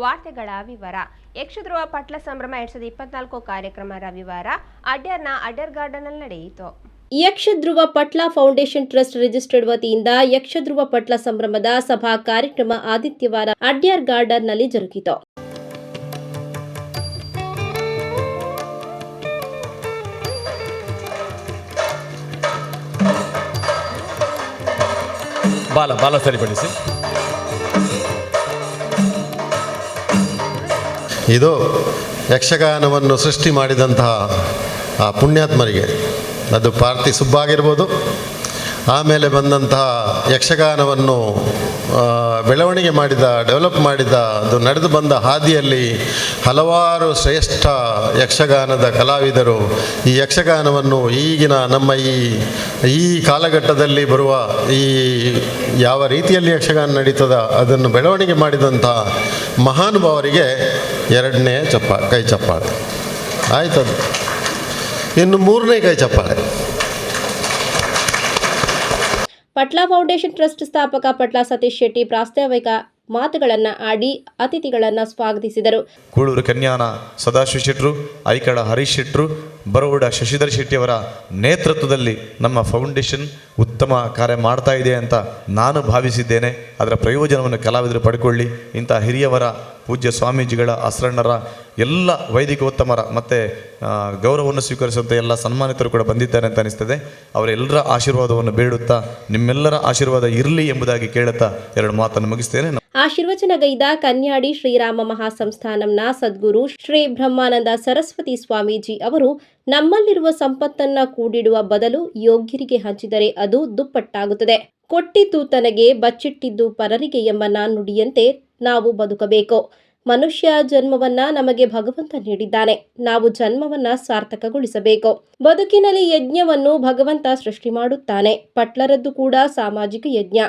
ವಾರ್ತೆಗಳ ವಿವರ. ಯಕ್ಷಧ್ರುವ ಪಟ್ಲ ಸಂಭ್ರಮ ಎರಡ್ ಸಾವಿರದ ಇಪ್ಪತ್ನಾಲ್ಕು ಕಾರ್ಯಕ್ರಮ ರವಿವಾರ ಅಡ್ಯರ್ನ ಅಡ್ಯರ್ ಗಾರ್ಡನ್ನಲ್ಲಿ ನಡೆಯಿತು. Yakshadhruva Patla foundation trust registered ವತಿಯಿಂದ ಯಕ್ಷಧ್ರುವ ಪಟ್ಲ ಸಂಭ್ರಮದ ಸಭಾ ಕಾರ್ಯಕ್ರಮ ಆದಿತ್ಯವಾರ ಗಾರ್ಡನ್ ಗಾರ್ಡನ್ನಲ್ಲಿ ಜರುಗಿತು. ಬಾಲ ಬಾಲ ಸರಿಪಡಿಸಿ. ಇದು ಯಕ್ಷಗಾನವನ್ನು ಸೃಷ್ಟಿ ಮಾಡಿದಂತಹ ಆ ಪುಣ್ಯಾತ್ಮರಿಗೆ. ಅದು ಪಾರ್ತಿ ಸುಬ್ಬಾಗಿರ್ಬೋದು. ಆಮೇಲೆ ಬಂದಂತಹ ಯಕ್ಷಗಾನವನ್ನು ಬೆಳವಣಿಗೆ ಮಾಡಿದ, ಡೆವಲಪ್ ಮಾಡಿದ, ಅದು ನಡೆದು ಬಂದ ಹಾದಿಯಲ್ಲಿ ಹಲವಾರು ಶ್ರೇಷ್ಠ ಯಕ್ಷಗಾನದ ಕಲಾವಿದರು ಈ ಯಕ್ಷಗಾನವನ್ನು ಈಗಿನ ನಮ್ಮ ಈ ಈ ಕಾಲಘಟ್ಟದಲ್ಲಿ ಬರುವ ಈ ಯಾವ ರೀತಿಯಲ್ಲಿ ಯಕ್ಷಗಾನ ನಡೀತದ, ಅದನ್ನು ಬೆಳವಣಿಗೆ ಮಾಡಿದಂಥ ಮಹಾನುಭಾವರಿಗೆ ಎರಡನೇ ಚಪ್ಪ, ಕೈ ಚಪ್ಪಾಳೆ. ಆಯ್ತದು. ಇನ್ನು ಮೂರನೇ ಕೈ ಚಪ್ಪಾಳೆ. ಪಟ್ಲ ಫೌಂಡೇಶನ್ ಟ್ರಸ್ಟ್ ಸ್ಥಾಪಕ ಪಟ್ಲ ಸತೀಶ್ ಶೆಟ್ಟಿ ಪ್ರಾಸ್ತಾವಿಕ ಮಾತುಗಳನ್ನು ಆಡಿ ಅತಿಥಿಗಳನ್ನು ಸ್ವಾಗತಿಸಿದರು. ಕೂಳೂರು ಕನ್ಯಾನ ಸದಾಶಿವ ಶೆಟ್ರು, ಐಕಳ ಹರೀಶ್ ಶೆಟ್ರು ಬರೋಡ ಶಶಿಧರ್ ಶೆಟ್ಟಿಯವರ ನೇತೃತ್ವದಲ್ಲಿ ನಮ್ಮ ಫೌಂಡೇಶನ್ ಉತ್ತಮ ಕಾರ್ಯ ಮಾಡ್ತಾ ಇದೆ ಅಂತ ನಾನು ಭಾವಿಸಿದ್ದೇನೆ. ಅದರ ಪ್ರಯೋಜನವನ್ನು ಕಲಾವಿದರು ಪಡ್ಕೊಳ್ಳಿ. ಇಂಥ ಹಿರಿಯವರ, ಪೂಜ್ಯ ಸ್ವಾಮೀಜಿಗಳ, ಅಸರಣರ, ಎಲ್ಲ ವೈದಿಕ ಉತ್ತಮರ ಮತ್ತು ಗೌರವವನ್ನು ಸ್ವೀಕರಿಸುವಂಥ ಎಲ್ಲ ಸನ್ಮಾನಿತರು ಕೂಡ ಬಂದಿದ್ದಾರೆ ಅಂತ ಅನಿಸ್ತದೆ. ಅವರೆಲ್ಲರ ಆಶೀರ್ವಾದವನ್ನು ಬೇಡುತ್ತಾ, ನಿಮ್ಮೆಲ್ಲರ ಆಶೀರ್ವಾದ ಇರಲಿ ಎಂಬುದಾಗಿ ಕೇಳುತ್ತಾ ಎರಡು ಮಾತನ್ನು ಮುಗಿಸ್ತೇನೆ. ಆಶೀರ್ವಚನಗೈದ ಕನ್ಯಾಡಿ ಶ್ರೀರಾಮ ಮಹಾಸಂಸ್ಥಾನಂನ ಸದ್ಗುರು ಶ್ರೀ ಬ್ರಹ್ಮಾನಂದ ಸರಸ್ವತಿ ಸ್ವಾಮೀಜಿ ಅವರು ನಮ್ಮಲ್ಲಿರುವ ಸಂಪತ್ತನ್ನ ಕೂಡಿಡುವ ಬದಲು ಯೋಗ್ಯರಿಗೆ ಹಂಚಿದರೆ ಅದು ದುಪ್ಪಟ್ಟಾಗುತ್ತದೆ. ಕೊಟ್ಟಿದ್ದು ತನಗೆ ಬಚ್ಚಿಟ್ಟಿದ್ದು ಪರರಿಗೆ ಎಂಬ ನುಡಿಯಂತೆ ನಾವು ಬದುಕಬೇಕು. ಮನುಷ್ಯ ಜನ್ಮವನ್ನ ನಮಗೆ ಭಗವಂತ ನೀಡಿದ್ದಾನೆ. ನಾವು ಜನ್ಮವನ್ನ ಸಾರ್ಥಕಗೊಳಿಸಬೇಕು. ಬದುಕಿನಲ್ಲಿ ಯಜ್ಞವನ್ನು ಭಗವಂತ ಸೃಷ್ಟಿ ಮಾಡುತ್ತಾನೆ. ಪಟ್ಲರದ್ದು ಕೂಡ ಸಾಮಾಜಿಕ ಯಜ್ಞ.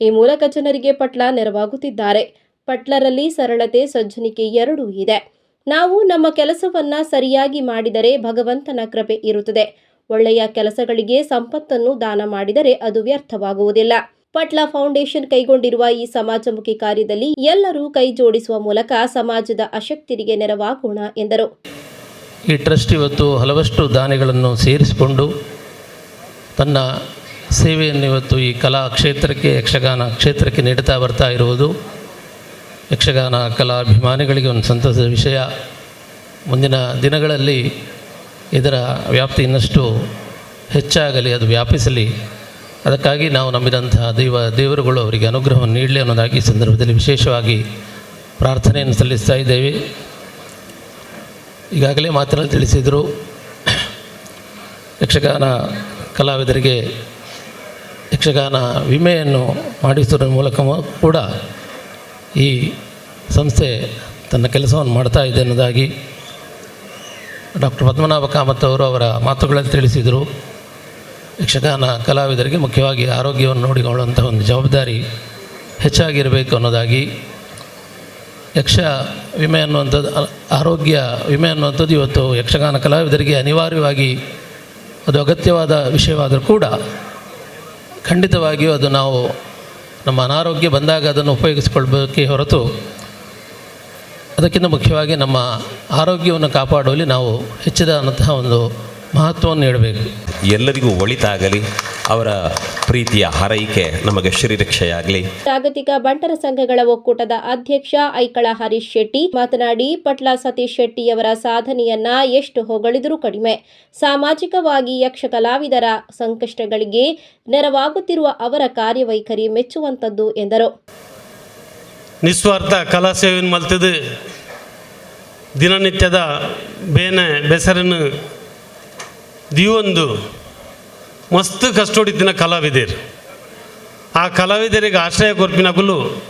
ಈ ಮೂಲಕ ಜನರಿಗೆ ಪಟ್ಲ ನೆರವಾಗುತ್ತಿದ್ದಾರೆ. ಪಟ್ಲರಲ್ಲಿ ಸರಳತೆ, ಸಜ್ಜನಿಕೆ ಎರಡೂ ಇದೆ. ನಾವು ನಮ್ಮ ಕೆಲಸವನ್ನ ಸರಿಯಾಗಿ ಮಾಡಿದರೆ ಭಗವಂತನ ಕೃಪೆ ಇರುತ್ತದೆ. ಒಳ್ಳೆಯ ಕೆಲಸಗಳಿಗೆ ಸಂಪತ್ತನ್ನು ದಾನ ಮಾಡಿದರೆ ಅದು ವ್ಯರ್ಥವಾಗುವುದಿಲ್ಲ. ಪಟ್ಲ ಫೌಂಡೇಶನ್ ಕೈಗೊಂಡಿರುವ ಈ ಸಮಾಜಮುಖಿ ಕಾರ್ಯದಲ್ಲಿ ಎಲ್ಲರೂ ಕೈ ಜೋಡಿಸುವ ಮೂಲಕ ಸಮಾಜದ ಅಶಕ್ತರಿಗೆ ನೆರವಾಗೋಣ, ಎಂದರು. ಈ ಟ್ರಸ್ಟ್ ಇವತ್ತು ಹಲವಷ್ಟು ದಾನಿಗಳನ್ನು ಸೇರಿಸಿಕೊಂಡು ತನ್ನ ಸೇವೆಯನ್ನು ಇವತ್ತು ಈ ಕಲಾ ಕ್ಷೇತ್ರಕ್ಕೆ, ಯಕ್ಷಗಾನ ಕ್ಷೇತ್ರಕ್ಕೆ ನೀಡುತ್ತಾ ಬರ್ತಾ ಇರುವುದು. ಯಕ್ಷಗಾನ ಕಲಾಭಿಮಾನಿಗಳಿಗೆ ಒಂದು ಸಂತಸದ ವಿಷಯ. ಮುಂದಿನ ದಿನಗಳಲ್ಲಿ ಇದರ ವ್ಯಾಪ್ತಿ ಇನ್ನಷ್ಟು ಹೆಚ್ಚಾಗಲಿ, ಅದು ವ್ಯಾಪಿಸಲಿ. ಅದಕ್ಕಾಗಿ ನಾವು ನಂಬಿದಂತಹ ದೈವ, ದೇವರುಗಳು ಅವರಿಗೆ ಅನುಗ್ರಹವನ್ನು ನೀಡಲಿ ಅನ್ನೋದಾಗಿ ಸಂದರ್ಭದಲ್ಲಿ ವಿಶೇಷವಾಗಿ ಪ್ರಾರ್ಥನೆಯನ್ನು ಸಲ್ಲಿಸ್ತಾ ಇದ್ದೇವೆ. ಈಗಾಗಲೇ ಮಾತಿನಲ್ಲಿ ತಿಳಿಸಿದರು. ಯಕ್ಷಗಾನ ಕಲಾವಿದರಿಗೆ ಯಕ್ಷಗಾನ ವಿಮೆಯನ್ನು ಮಾಡಿಸುವುದರ ಮೂಲಕ ಕೂಡ ಈ ಸಂಸ್ಥೆ ತನ್ನ ಕೆಲಸವನ್ನು ಮಾಡ್ತಾ ಇದೆ ಅನ್ನೋದಾಗಿ ಡಾಕ್ಟರ್ ಪದ್ಮನಾಭ ಕಾಮತ್ ಅವರು ಅವರ ಮಾತುಗಳಲ್ಲಿ ತಿಳಿಸಿದರು. ಯಕ್ಷಗಾನ ಕಲಾವಿದರಿಗೆ ಮುಖ್ಯವಾಗಿ ಆರೋಗ್ಯವನ್ನು ನೋಡಿಕೊಳ್ಳುವಂಥ ಒಂದು ಜವಾಬ್ದಾರಿ ಹೆಚ್ಚಾಗಿರಬೇಕು ಅನ್ನೋದಾಗಿ. ಯಕ್ಷ ವಿಮೆ ಅನ್ನುವಂಥದ್ದು, ಆರೋಗ್ಯ ವಿಮೆ ಅನ್ನುವಂಥದ್ದು ಇವತ್ತು ಯಕ್ಷಗಾನ ಕಲಾವಿದರಿಗೆ ಅನಿವಾರ್ಯವಾಗಿ ಅದು ಅಗತ್ಯವಾದ ವಿಷಯವಾದರೂ ಕೂಡ ಖಂಡಿತವಾಗಿಯೂ ಅದು ನಾವು ನಮ್ಮ ಅನಾರೋಗ್ಯ ಬಂದಾಗ ಅದನ್ನು ಉಪಯೋಗಿಸಿಕೊಳ್ಬೇಕೆ ಹೊರತು ಅದಕ್ಕಿಂತ ಮುಖ್ಯವಾಗಿ ನಮ್ಮ ಆರೋಗ್ಯವನ್ನು ಕಾಪಾಡುವಲ್ಲಿ ನಾವು ಹೆಚ್ಚಿದಂತಹ ಒಂದು ಮಹತ್ವವನ್ನು ನೀಡಬೇಕು ಎಲ್ಲರಿಗೂ ಒಳಿತಾಗಲಿ ಅವರ ಪ್ರೀತಿಯ ಹರೈಕೆ ನಮಗೆ ಶ್ರೀರಕ್ಷೆಯಾಗಲಿ. ಜಾಗತಿಕ ಬಂಟರ ಸಂಘಗಳ ಒಕ್ಕೂಟದ ಅಧ್ಯಕ್ಷ ಐಕಳ ಹರೀಶ್ ಶೆಟ್ಟಿ ಮಾತನಾಡಿ ಪಟ್ಲ ಸತೀಶ್ ಶೆಟ್ಟಿಯವರ ಸಾಧನೆಯನ್ನ ಎಷ್ಟು ಹೊಗಳಿದರೂ ಕಡಿಮೆ. ಸಾಮಾಜಿಕವಾಗಿ ಯಕ್ಷ ಕಲಾವಿದರ ಸಂಕಷ್ಟಗಳಿಗೆ ನೆರವಾಗುತ್ತಿರುವ ಅವರ ಕಾರ್ಯವೈಖರಿ ಮೆಚ್ಚುವಂತದ್ದು ಎಂದರು. ನಿಸ್ವಾರ್ಥ ಕಲಾ ಸೇವೆಯನ್ನು ಮಲ್ತದು. ದಿನನಿತ್ಯದ ಬೇನೆ ಬೆಸರನ್ನು ದಿವೊಂದು ಮಸ್ತ್ ಕಷ್ಟೊಡಿತಿನ ಕಲಾವಿದರು. ಆ ಕಲಾವಿದರಿಗೆ ಆಶ್ರಯ ಕೊರ್ಪಿನಗುಲು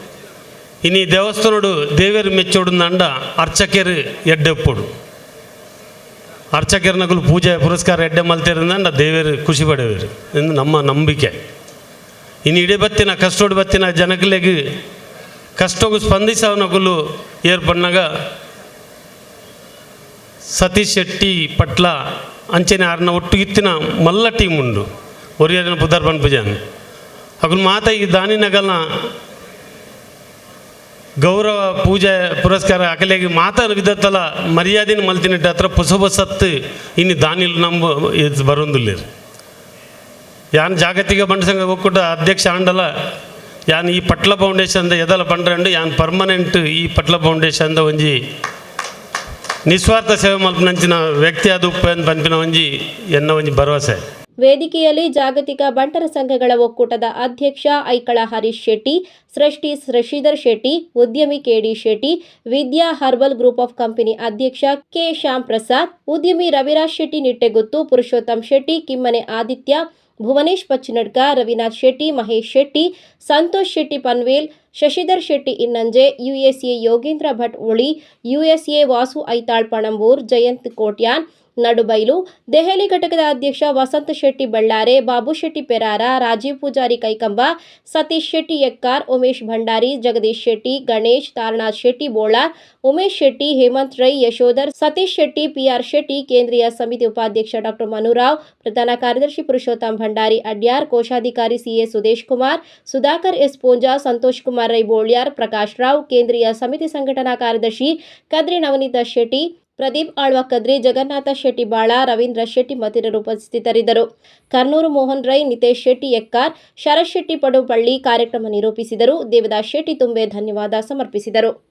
ಇನಿ ದೇವಸ್ಥಾನಡು ದೇವೇರು ಮೆಚ್ಚೋಡು ನಂಡ ಅರ್ಚಕರು ಎಡ್ಡೆಪ್ಪಡು ಅರ್ಚಕರನಗುಲು ಪೂಜೆ ಪುರಸ್ಕಾರ ಎಡ್ಡೆ ಮಲ್ತಿರಂದ ದೇವರು ಖುಷಿ ಪಡೆವರು ಎಂದು ನಮ್ಮ ನಂಬಿಕೆ. ಇನ್ನು ಇಡೀ ಬತ್ತಿನ ಕಷ್ಟೋಡು ಬತ್ತಿನ ಜನಗಳಿಗೆ ಕಷ್ಟಗೂ ಸ್ಪಂದಿಸವನಗಲು ಏರ್ಪಣ್ಣಗ ಸತೀಶ್ ಶೆಟ್ಟಿ ಪಟ್ಲ ಅಂಚನೆ ಆರ್ನ ಒಟ್ಟು ಇತ್ತಿನ ಮಲ್ಲ ಟೀಮ್ ಉಂಡು ಒರಿಯರಿನ ಪುದರ್ ಪನ್ಪುಜಾನ್ ಅಕುಲು ಮಾತ ಈ ದಾನಿನಗಲ್ನ ಗೌರವ ಪೂಜೆ ಪುರಸ್ಕಾರ ಅಕಲೆಗೆ ಮಾತಾಡ ವಿಧತ್ತಲ ಮರ್ಯಾದೆನ ಮಲ್ತಿನಿಟ್ಟ ಹತ್ರ ಪೊಸ ಪೊಸತ್ತು ಇನ್ನು ದಾನಿಲ್ ನಂಬ ಇದು ಬರೋದಿಲ್ಲ ಯಾನ್ ಜಾಗತಿಕ ಬಂಡಸಂಘ ಒಕ್ಕೂಟ ಅಧ್ಯಕ್ಷ ಆಂಡಲ, ಯಾನ್ ಈ ಪಟ್ಲ ಫೌಂಡೇಶನ್ ಎದಲ ಪಂಡ್ರಂಡು ಯಾನ್ ಪರ್ಮನೆಂಟ್ ಈ ಪಟ್ಲ ಫೌಂಡೇಶನ್ ಒಂಜಿ ನಿಸ್ವಾರ್ಥ ಸೇವೆ ಮಲ್ಪನಂಚಿನ ವ್ಯಕ್ತಿ ಅದು ಪಂಪಿನ ಒಂಜಿ ಎನ್ನ ಒಂಜಿ ಭರವಸೆ. ವೇದಿಕೆಯಲ್ಲಿ ಜಾಗತಿಕ ಬಂಟರ ಸಂಘಗಳ ಒಕ್ಕೂಟದ ಅಧ್ಯಕ್ಷ ಐಕಳ ಹರೀಶ್ ಶೆಟ್ಟಿ, ಸೃಷ್ಟಿ ಶಶಿಧರ್ ಶೆಟ್ಟಿ, ಉದ್ಯಮಿ KD Shetty, Vidya herbal group of company ಅಧ್ಯಕ್ಷ ಕೆ ಶ್ಯಾಮ್ ಪ್ರಸಾದ್, ಉದ್ಯಮಿ ರವಿರಾಜ್ ಶೆಟ್ಟಿ ನಿಟ್ಟೆಗುತ್ತು, ಪುರುಷೋತ್ತಮ್ ಶೆಟ್ಟಿ, ಕಿಮ್ಮನೆ ಆದಿತ್ಯ ಭುವನೇಶ್ ಪಚ್ಚಿನಡ್ಕ ರವಿನಾಥ್ ಶೆಟ್ಟಿ, ಮಹೇಶ್ ಶೆಟ್ಟಿ, ಸಂತೋಷ್ ಶೆಟ್ಟಿ ಪನ್ವೇಲ್, ಶಶಿಧರ್ ಶೆಟ್ಟಿ ಇನ್ನಂಜೆ, ಯುಎಸ್ಎ ಯೋಗೇಂದ್ರ ಭಟ್ ಉಳಿ, ಯುಎಸ್ಎ ವಾಸು ಐತಾಳ್ ಪಣಂಬೂರ್, ಜಯಂತ್ ಕೋಟ್ಯಾನ್ ನಡುಬೈಲು ದೆಹಲಿ ಘಟಕದ ಅಧ್ಯಕ್ಷ ವಸಂತ ಶೆಟ್ಟಿ ಬಳ್ಳಾರೆ ಬಾಬು ಶೆಟ್ಟಿ ಪೆರಾರ ರಾಜೀವ್ ಪೂಜಾರಿ ಕೈಕಂಬ ಸತೀಶ್ ಶೆಟ್ಟಿ ಎಕ್ಕಾರ್ ಉಮೇಶ್ ಭಂಡಾರಿ ಜಗದೀಶ್ ಶೆಟ್ಟಿ ಗಣೇಶ್ ತಾರನಾಥ್ ಶೆಟ್ಟಿ ಬೋಳಾರ್ ಉಮೇಶ್ ಶೆಟ್ಟಿ ಹೇಮಂತ್ ರೈ ಯಶೋಧರ್ ಸತೀಶ್ ಶೆಟ್ಟಿ ಪಿಆರ್ ಶೆಟ್ಟಿ ಕೇಂದ್ರೀಯ ಸಮಿತಿ ಉಪಾಧ್ಯಕ್ಷ ಡಾಕ್ಟರ್ ಮನುರಾವ್ ಪ್ರಧಾನ ಕಾರ್ಯದರ್ಶಿ ಪುರುಷೋತ್ತಮ್ ಭಂಡಾರಿ ಅಡ್ಯಾರ್ ಕೋಶಾಧಿಕಾರಿ ಸಿಎ ಸುದೇಶ್ ಕುಮಾರ್ ಸುಧಾಕರ್ ಎಸ್ ಪೂಂಜಾ ಸಂತೋಷ್ ಕುಮಾರ್ ರೈ ಬೋಳ್ಯಾರ್ ಪ್ರಕಾಶ್ ರಾವ್ ಕೇಂದ್ರೀಯ ಸಮಿತಿ ಸಂಘಟನಾ ಕಾರ್ಯದರ್ಶಿ ಕದ್ರಿ ನವನೀತ ಶೆಟ್ಟಿ ಪ್ರದೀಪ್ ಆಳ್ವ, ಕದ್ರಿ ಜಗನ್ನಾಥ ಶೆಟ್ಟಿ, ಬಾಳ, ರವೀಂದ್ರ ಶೆಟ್ಟಿ ಮತ್ತಿತರರು ಉಪಸ್ಥಿತರಿದ್ದರು. ಕರ್ನೂರು ಮೋಹನ್ ರೈ, ನಿತೇಶ್ ಶೆಟ್ಟಿ, ಎಕ್ಕಾರ್, ಶರತ್ ಶೆಟ್ಟಿ ಪಡುಪಳ್ಳಿ ಕಾರ್ಯಕ್ರಮ ನಿರೂಪಿಸಿದರು. ದೇವದಾಸ್ ಶೆಟ್ಟಿ ತುಂಬೆ ಧನ್ಯವಾದ ಸಮರ್ಪಿಸಿದರು.